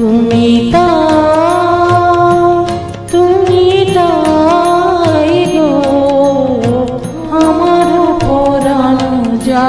তুমি তুমি তাই গো। আমার পরাণ যা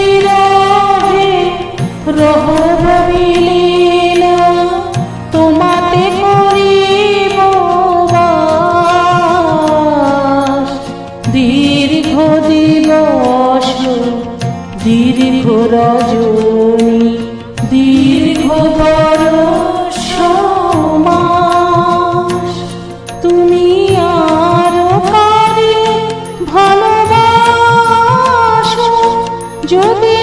রহব মিলিলা তোমাতে করিব দীর্ঘ দিবস, দীর্ঘ রজনী, দীর্ঘ বরষ তুমি আরও কারে ভালোবাসো? যদি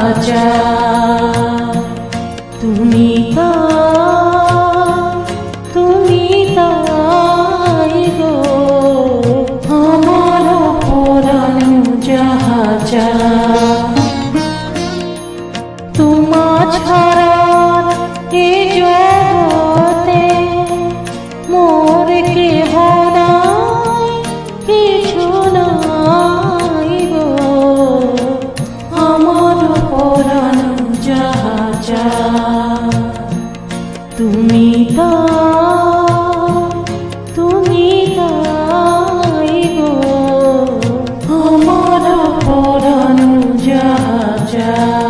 heart Yeah.